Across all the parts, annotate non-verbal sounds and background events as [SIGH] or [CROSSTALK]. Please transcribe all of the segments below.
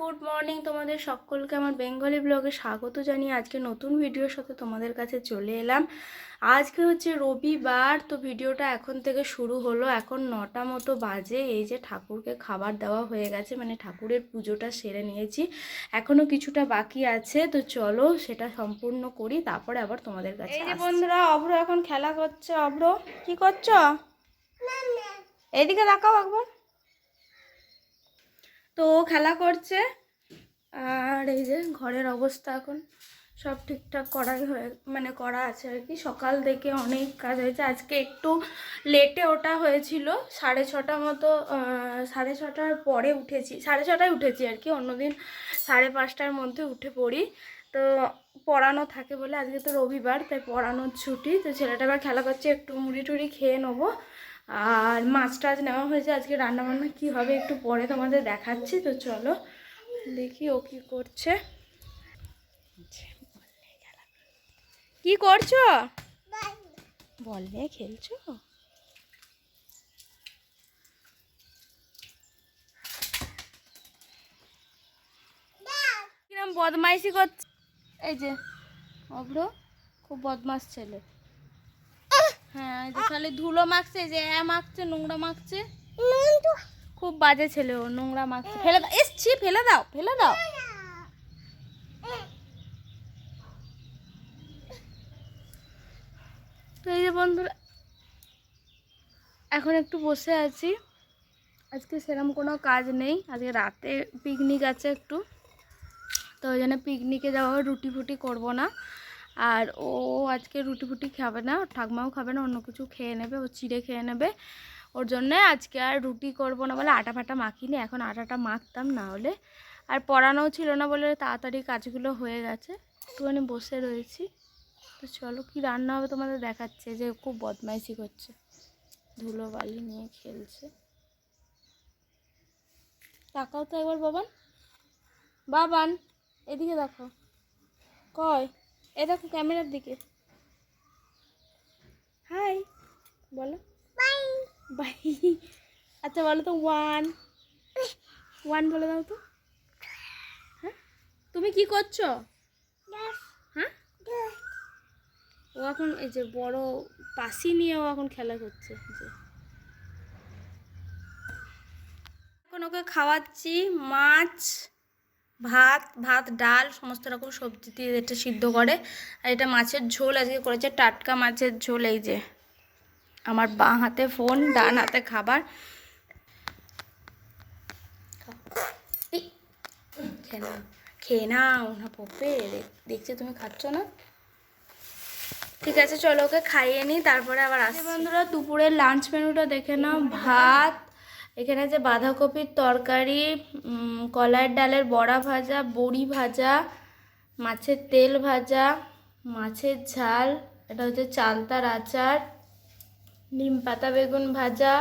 Good morning তোমাদের সকলকে আমার বেঙ্গলি ব্লগে স্বাগত জানিয়ে আজকে নতুন ভিডিওর সাথে তোমাদের কাছে চলে এলাম। আজকে হচ্ছে রবিবার তো ভিডিওটা এখন থেকে শুরু হলো। এখন নটা মতো বাজে এই যে ঠাকুরকে খাবার দেওয়া হয়ে গেছে মানে ঠাকুরের পুজোটা সেরে নিয়েছি। এখনও কিছুটা বাকি আছে তো চলো সেটা সম্পূর্ণ করি তারপরে আবার তোমাদের কাছে এই যে বন্ধুরা অভ্র এখন খেলা করছে অভ্র। কি করছ? এইদিকে দেখাও একবার। তো খেলা করছে। আর এই যে ঘরের অবস্থা এখন সব ঠিকঠাক করাই হয়ে মানে করা আছে আর কি। সকাল থেকে অনেক কাজ হয়েছে। আজকে একটু লেটে ওটা হয়েছিল। সাড়ে ছটা মতো সাড়ে ছটার পরে উঠেছি। সাড়ে ছটায় উঠেছি আর কি। অন্যদিন সাড়ে পাঁচটার মধ্যে উঠে পড়ি। তো পড়ানো থাকে বলে আজকে তো রবিবার, তাই পড়ানোর ছুটি। তো ছেলেটা আবার খেলা করছে, একটু মুড়ি টুড়ি খেয়ে নেব। আর মাছ টাছ নেওয়া হয়েছে। আজকে রান্নাবান্না কী হবে একটু পরে তোমাদের দেখাচ্ছি। তো চলো, দেখি ও কি করছে। কি করছ? বল নিয়ে খেলছো বদমাইশি করছে এই যে, অভ্র, খুব বদমাস ছেলে। হ্যাঁ যে খালি ধুলো মাখছে যে এ মাখছে নোংরা মাখছে। খুব বাজে ছেলে ও নোংরা মাখছে। ফেলে দাও এসছি ফেলে দাও ফেলে দাও। তো এই যে বন্ধুরা এখন একটু বসে আছি। আজকে সেরকম কোনো কাজ নেই আজকে রাতে পিকনিক আছে একটু। তো ওই জন্য পিকনিকে যাওয়া রুটি ফুটি করব না। আর ও আজকে রুটি ফুটি খাবে না, ঠাকমাও খাবে না, অন্য কিছু খেয়ে নেবে, ও চিড়ে খেয়ে নেবে। ওর জন্যে আজকে আর রুটি করব না বলে আটা ফাটা মাখিনি, এখন আটাটা মাখতাম না হলে। আর পড়ানোও ছিল না বলে তাড়াতাড়ি কাজগুলো হয়ে গেছে, একটুখানি বসে রয়েছি। তো চলো, কি রান্না হবে তোমাদের দেখাচ্ছে যে খুব বদমাইশি করছে। ধুলো বালি নিয়ে খেলছে। তাকাও তো একবার, বাবান। বাবান, এদিকে দেখো। কয়? এ দেখো ক্যামেরার দিকে। হাই বলো। বাই আচ্ছা বলো তো ওয়ান ওয়ান বলে দাও তো। হ্যাঁ তুমি কি করছ? হ্যাঁ ও এখন এই যে বড় পাশি নিয়ে ও এখন খেলা করছে যে। এখন ওকে খাওয়াচ্ছি মাছ ভাত ভাত ডাল সমস্ত রকম সবজি দিয়ে এটা সিদ্ধ করে। আর এটা মাছের ঝোল আজকে করেছে টাটকা মাছের ঝোল এই যে। আমার বাঁ হাতে ফোন ডান হাতে খাবার। খেয়ে নাও খেয়ে নাও না পপে দেখছি তুমি খাচ্ছ না। ঠিক আছে চলো ওকে খাইয়ে নিই তারপরে আবার আসছি। বন্ধুরা দুপুরের লাঞ্চ মেনুটা দেখে নাও। ভাত এখানে যে বাঁধাকপির তরকারি কলাইয়ের ডালের বড়া ভাজা বড়ি ভাজা মাছের তেল ভাজা মাছের ঝাল এটা হচ্ছে চালতার আচার নিম পাতা বেগুন ভাজা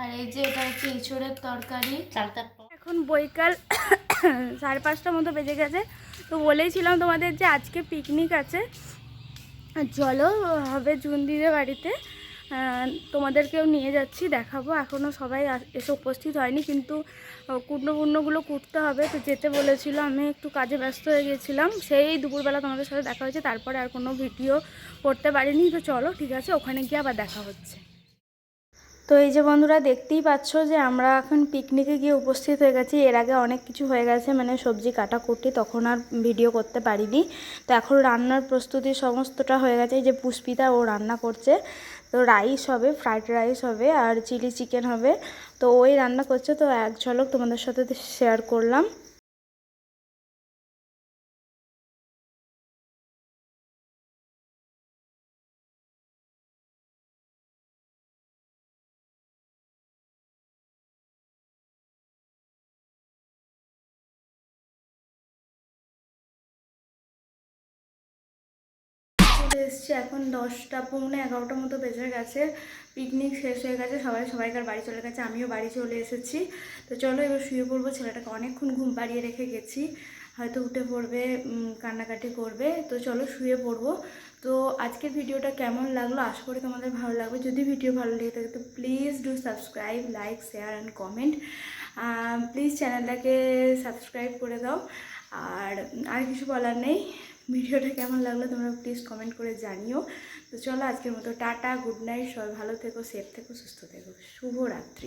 আর এই যে এটা হচ্ছে ইঁচড়ের তরকারি। চালতার এখন বৈকাল [COUGHS] সাড়ে পাঁচটার মতো বেজে গেছে। তো বলেইছিলাম তোমাদের যে আজকে পিকনিক আছে। আর চলো হবে জুনদিদের বাড়িতে। আহ, তোমাদেরকেও নিয়ে যাচ্ছি, দেখাবো। এখনও সবাই এসে উপস্থিত হয়নি, কিন্তু কুট্নপূর্ণগুলো করতে হবে। তো যেতে বলেছিল, আমি একটু কাজে ব্যস্ত হয়ে গিয়েছিলাম সেই দুপুরবেলা তোমাদের সাথে দেখা হয়েছে, তারপরে আর কোনো ভিডিও করতে পারিনি। তো চলো, ঠিক আছে, ওখানে গিয়ে আবার দেখা হচ্ছে। তো এই যে বন্ধুরা দেখতেই পাচ্ছ যে আমরা এখন পিকনিকে গিয়ে উপস্থিত হয়ে গেছি। এর আগে অনেক কিছু হয়ে গেছে মানে সবজি কাটাকুটি তখন আর ভিডিও করতে পারিনি। তো এখন রান্নার প্রস্তুতি সমস্তটা হয়ে গেছে। এই যে পুষ্পিতা ও রান্না করছে, তো রাইস হবে ফ্রাইড রাইস হবে আর চিলি চিকেন হবে। তো ওই রান্না করছে, তো এক ঝলক তোমাদের সাথে শেয়ার করলাম। এসছি, এখন দশটা পৌনে এগারোটার মতো বেজে গেছে পিকনিক শেষ হয়ে গেছে, সবাই সবাইকার বাড়ি চলে গেছে, আমিও বাড়ি চলে এসেছি। তো চলো এবার শুয়ে পড়ব, ছেলেটাকে অনেকক্ষণ ঘুম পাড়িয়ে রেখে গেছি, হয়তো উঠে পড়বে কান্নাকাটি করবে, তো চলো শুয়ে পড়ব। তো আজকের ভিডিওটা কেমন লাগল? আশা করি তোমাদের ভালো লাগবে। যদি ভিডিও ভালো লেগে থাকে, তো please do subscribe like share and comment please চ্যানেলটাকে সাবস্ক্রাইব করে দাও। আর আর কিছু বলার নেই। ভিডিওটা কেমন লাগল তোমরা প্লিজ কমেন্ট করে জানিও। তো চলো আজকের মতো টাটা গুড নাইট সবাই ভালো থেকো সেফ থেকো, সুস্থ থেকো, শুভরাত্রি।